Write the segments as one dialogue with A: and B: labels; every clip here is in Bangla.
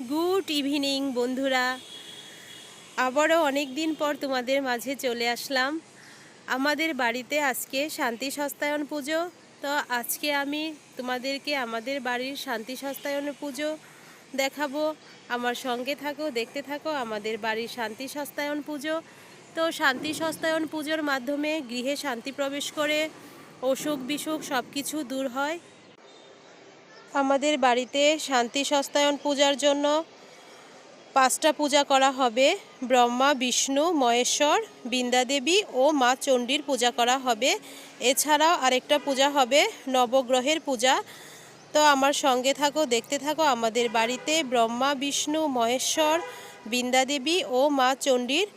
A: গুড ইভিনিং বন্ধুরা। আবারও অনেক দিন পর তোমাদের মাঝে চলে আসলাম। আমাদের বাড়িতে আজকে শান্তি সস্তায়ন পুজো। তো আজকে আমি তোমাদেরকে আমাদের বাড়ির শান্তি সস্তায়ন পুজো দেখাবো। আমার সঙ্গে থাকো, দেখতে থাকো আমাদের বাড়ির শান্তি সস্তায়ন পুজো। তো শান্তি সস্তায়ন পুজোর মাধ্যমে গৃহে শান্তি প্রবেশ করে অসুখ বিসুখ সব কিছু দূর হয়। আমাদের বাড়িতে শান্তি সস্তায়ন পূজার জন্য পাঁচটা পূজা করা হবে। ব্রহ্মা, বিষ্ণু, মহেশ্বর, বৃন্দাদেবী ও মা চণ্ডীর পূজা করা হবে। এছাড়াও আরেকটা পূজা হবে, নবগ্রহের পূজা। তো আমার সঙ্গে থাকো, দেখতে থাকো আমাদের বাড়িতে ব্রহ্মা, বিষ্ণু, মহেশ্বর, বৃন্দাদেবী ও মা চণ্ডীর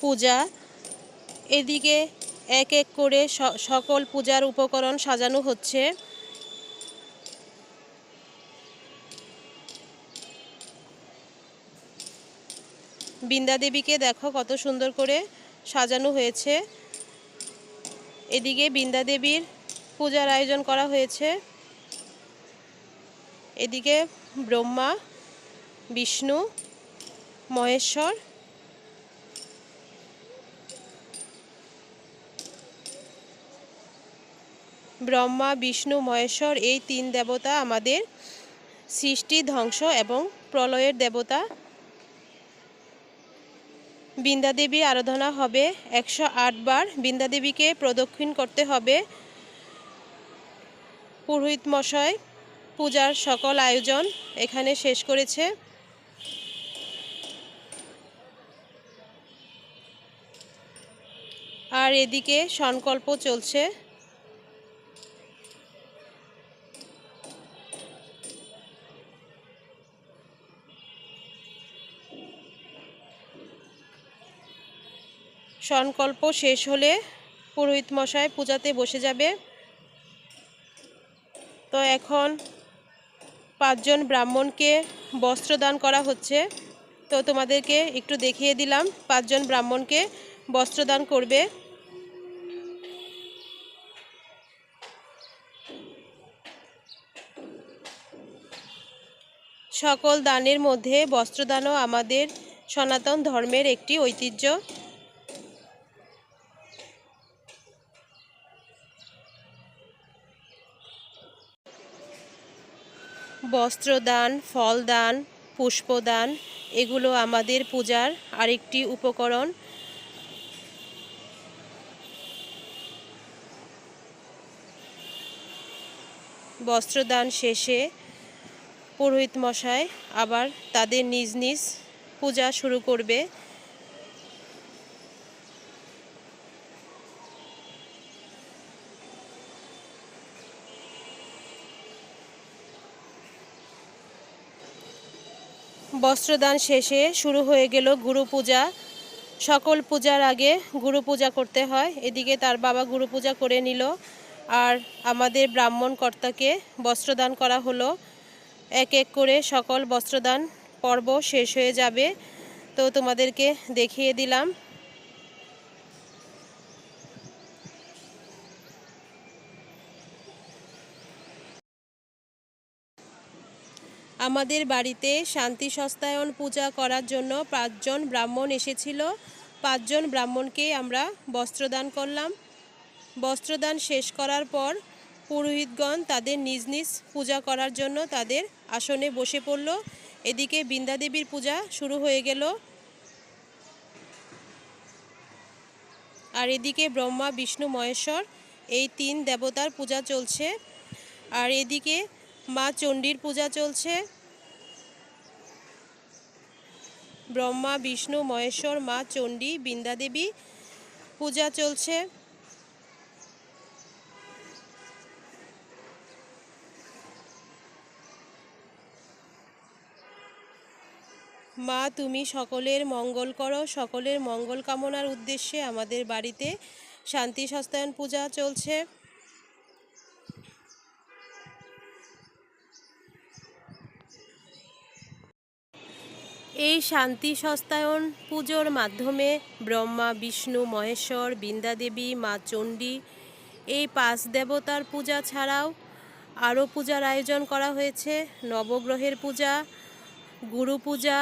A: পূজা। এদিকে এক এক করে সকল পূজার উপকরণ সাজানো হচ্ছে। বৃন্দা দেবীকে দেখো কত সুন্দর করে সাজানো হয়েছে। এদিকে বৃন্দা দেবীর পূজার আয়োজন করা হয়েছে। এদিকে ব্রহ্মা, বিষ্ণু, মহেশ্বর। ব্রহ্মা, বিষ্ণু, মহেশ্বর এই তিন দেবতা আমাদের সৃষ্টি, ধ্বংস এবং প্রলয়ের দেবতা। বৃন্দা দেবী আরাধনা হবে, একশো বার বৃন্দা দেবীকে প্রদক্ষিণ করতে হবে। পুরোহিত মশাই, পূজার সকল আয়োজন এখানে শেষ করেছে। আর এদিকে সংকল্প চলছে। সংকল্প শেষ হলে পুরোহিত মশাই পূজাতে বসে যাবে। তো এখন পাঁচজন ব্রাহ্মণকে বস্ত্র দান করা হচ্ছে। তো তোমাদেরকে একটু দেখিয়ে দিলাম, পাঁচজন ব্রাহ্মণকে বস্ত্র দান করবে। সকল দানের মধ্যে বস্ত্রদানও আমাদের সনাতন ধর্মের একটি ঐতিহ্য। বস্ত্রদান, ফলদান, পুষ্পদান, এগুলো আমাদের পূজার আরেকটি উপকরণ। বস্ত্রদান শেষে পুরোহিত মশাই আবার তাদের নিজ নিজ পূজা শুরু করবে। বস্ত্রদান শেষে শুরু হয়ে গেল গুরু পূজা। সকল পূজার আগে গুরু পূজা করতে হয়। এদিকে তার বাবা গুরু পূজা করে নিল আর আমাদের ব্রাহ্মণ কর্তাকে বস্ত্রদান করা হলো। এক এক করে সকল বস্ত্রদান পর্ব শেষ হয়ে যাবে। তো তোমাদেরকে দেখিয়ে দিলাম। আমাদের বাড়িতে শান্তি সস্তায়ন পূজা করার জন্য পাঁচজন ব্রাহ্মণ এসেছিল। পাঁচজন ব্রাহ্মণকে আমরা বস্ত্রদান করলাম। বস্ত্রদান শেষ করার পর পুরোহিতগণ তাদের নিজ নিজ পূজা করার জন্য তাদের আসনে বসে পড়ল। এদিকে বৃন্দা দেবীর পূজা শুরু হয়ে গেল। আর এদিকে ব্রহ্মা, বিষ্ণু, মহেশ্বর এই তিন দেবতার পূজা চলছে। আর এদিকে মা চণ্ডীর পূজা চলছে। ব্রহ্মা, বিষ্ণু, মহেশ্বর, মা চণ্ডী বৃন্দাদেবী পূজা চলছে। মা, তুমি সকলের মঙ্গল করো। সকলের মঙ্গল কামনার উদ্দেশ্যে আমাদের বাড়িতে শান্তি সস্তায়ন পূজা চলছে। এই শান্তি সস্তায়ন পুজোর মাধ্যমে ব্রহ্মা, বিষ্ণু, মহেশ্বর, বৃন্দাদেবী, মা চণ্ডী, এই পাঁচ দেবতার পূজা ছাড়াও আরও পূজার আয়োজন করা হয়েছে। নবগ্রহের পূজা, গুরু পূজা।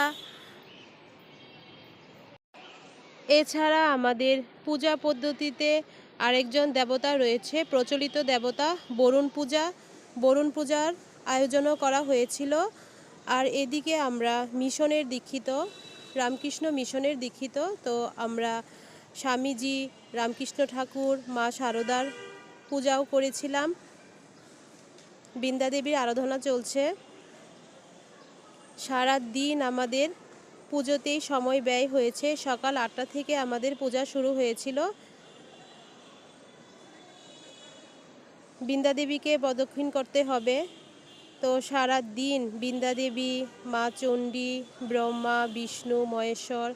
A: এছাড়া আমাদের পূজা পদ্ধতিতে আরেকজন দেবতা রয়েছে, প্রচলিত দেবতা বরুণ পূজা। বরুণ পূজার আয়োজনও করা হয়েছিল। আর এদিকে আমরা মিশনের দীক্ষিত, রামকৃষ্ণ মিশনের দীক্ষিত, তো আমরা স্বামীজি রামকৃষ্ণ ঠাকুর, মা শারদার পূজাও করেছিলাম। বৃন্দা দেবীর আরাধনা চলছে। সারা দিন আমাদের পুজোতেই সময় ব্যয় হয়েছে। সকাল আটটা থেকে আমাদের পূজা শুরু হয়েছিল। বৃন্দা দেবীকে প্রদক্ষিণ করতে হবে। তো সারা দিন বৃন্দা দেবী, মা চণ্ডী, ব্রহ্মা, বিষ্ণু, মহেশ্বর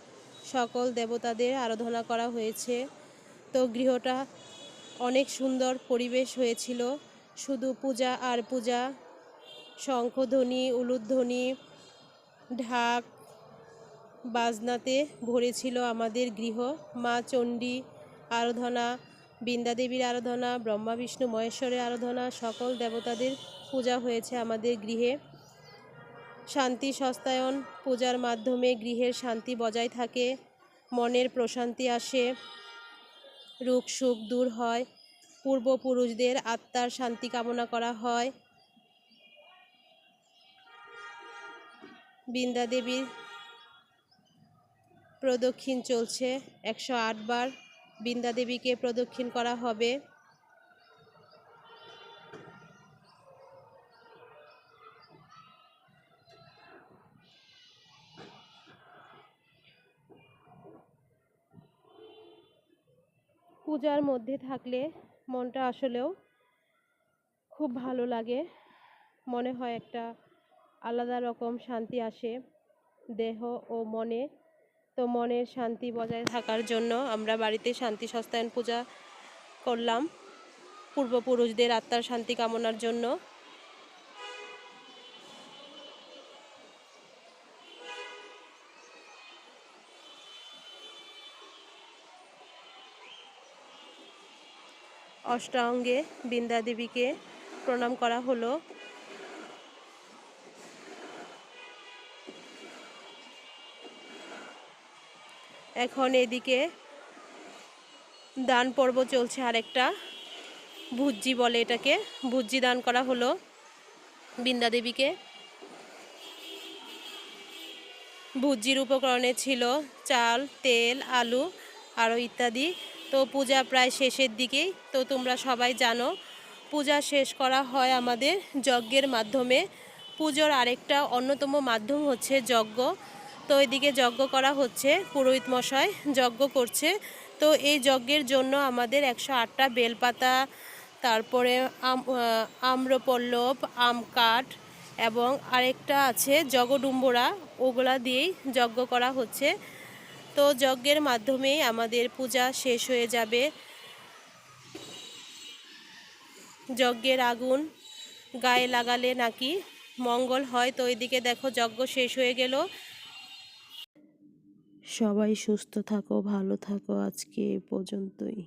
A: সকল দেবতাদের আরাধনা করা হয়েছে। তো গৃহটা অনেক সুন্দর পরিবেশ হয়েছিল। শুধু পূজা আর পূজা, শঙ্খধ্বনি, উলুধ্বনি, ঢাক, বাজনাতে ভরেছিল আমাদের গৃহ। মা চণ্ডী আরাধনা, বৃন্দা দেবীর আরাধনা, ব্রহ্মা, বিষ্ণু, মহেশ্বরের আরাধনা সকল দেবতাদের পূজা হয়েছে আমাদের গৃহে। শান্তি সস্তায়ন পূজার মাধ্যমে গৃহের শান্তি বজায় থাকে, মনের প্রশান্তি আসে, রোগ সুখ দূর হয়, পূর্বপুরুষদের আত্মার শান্তি কামনা করা হয়। বৃন্দা দেবীর প্রদক্ষিণ চলছে, একশো বার বৃন্দা দেবীকে প্রদক্ষিণ করা হবে। পূজার মধ্যে থাকলে মনটা আসলেও খুব ভালো লাগে। মনে হয় একটা আলাদা রকম শান্তি আসে দেহ ও মনে। তো মনের শান্তি বজায় থাকার জন্য আমরা বাড়িতে শান্তি সস্তায়ন পূজা করলাম। পূর্বপুরুষদের আত্মার শান্তি কামনার জন্য। অষ্টাঙ্গে বৃন্দা দেবীকে প্রণাম করা হলো। এখন এদিকে দান পর্ব চলছে আরেকটা। ভুজ্জি বলে এটাকে। ভুজ্জি দান করা হলো বৃন্দা দেবীকে। ভুজ্জির উপকরণে ছিল চাল, তেল, আলু আরও ইত্যাদি। তো পূজা প্রায় শেষের দিকেই। তো তোমরা সবাই জানো, পূজা শেষ করা হয় আমাদের যজ্ঞের মাধ্যমে। পুজোর আরেকটা অন্যতম মাধ্যম হচ্ছে যজ্ঞ। তো এদিকে যজ্ঞ করা হচ্ছে পুরোহিত মশাই যজ্ঞ করছে। তো এই যজ্ঞের জন্য আমাদের একশো আটটা বেলপাতা, তারপরে আম আম্রপল্লব, আম কাঠ এবং আরেকটা আছে জগডুম্বরা। ওগুলা দিয়েই যজ্ঞ করা হচ্ছে। তো যজ্ঞের মাধ্যমে আমাদের পূজা শেষ হয়ে যাবে। যজ্ঞের আগুন গায়ে লাগালে নাকি মঙ্গল হয়। তো এদিকে দেখো, যজ্ঞ শেষ হয়ে গেল। সবাই সুস্থ থাকো, ভালো থাকো আজকে পর্যন্তই।